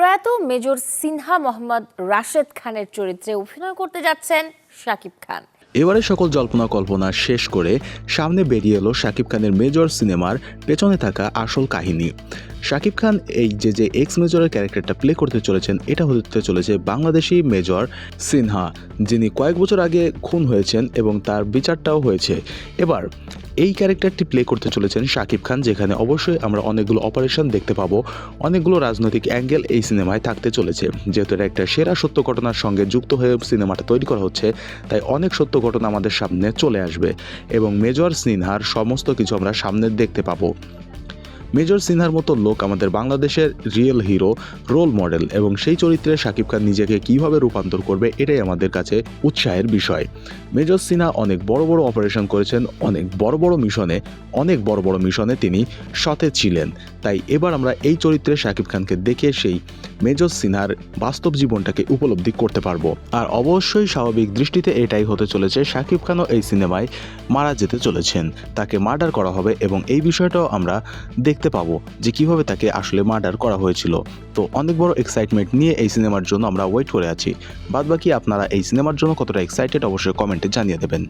প্রয়াত মেজর সিনহা মোহাম্মদ রাশেদ খানের চরিত্রে অভিনয় করতে যাচ্ছেন শাকিব খান। এবারে সকল জল্পনা কল্পনা শেষ করে সামনে বেরিয়ে এলো শাকিব খানের মেজর সিনেমার পেছনে থাকা আসল কাহিনী। শাকিব খান এই যে যে এক্স মেজরের ক্যারেক্টারটা প্লে করতে চলেছেন, এটা হতে চলেছে বাংলাদেশি মেজর সিনহা, যিনি কয়েক বছর আগে খুন হয়েছেন এবং তার বিচারটাও হয়েছে। এবার এই ক্যারেক্টারটি প্লে করতে চলেছেন শাকিব খান, যেখানে অবশ্যই আমরা অনেকগুলো অপারেশন দেখতে পাবো। অনেকগুলো রাজনৈতিক অ্যাঙ্গেল এই সিনেমায় থাকতে চলেছে। যেহেতু এটা একটা সেরা সত্য ঘটনার সঙ্গে যুক্ত হয়ে সিনেমাটা তৈরি করা হচ্ছে, তাই অনেক সত্য ঘটনা আমাদের সামনে চলে আসবে এবং মেজর সিনহার সমস্ত কিছু আমরা সামনে দেখতে পাবো। মেজর সিনহার মতো লোক আমাদের বাংলাদেশের রিয়েল হিরো, রোল মডেল এবং সেই চরিত্রে শাকিব খান নিজেকে কীভাবে রূপান্তর করবে এটাই আমাদের কাছে উৎসাহের বিষয়। মেজর সিনহা অনেক বড় বড় অপারেশন করেছেন, অনেক বড় বড় মিশনে, অনেক বড় বড় মিশনে তিনি সতে ছিলেন। তাই এবার আমরা এই চরিত্রে শাকিব খানকে দেখে সেই মেজর সিনহার বাস্তব জীবনটাকে উপলব্ধি করতে পারব। আর অবশ্যই স্বাভাবিক দৃষ্টিতে এটাই হতে চলেছে, শাকিব খানও এই সিনেমায় মারা যেতে চলেছেন। তাকে মার্ডার করা হবে এবং এই বিষয়টাও আমরা দেখতে পাবো যে কীভাবে তাকে আসলে মার্ডার করা হয়েছিল। তো অনেক বড় এক্সাইটমেন্ট নিয়ে এই সিনেমার জন্য আমরা ওয়েট করে আছি। বাদবাকি আপনারা এই সিনেমার জন্য কতটা এক্সাইটেড অবশ্যই কমেন্টে জানিয়ে দেবেন।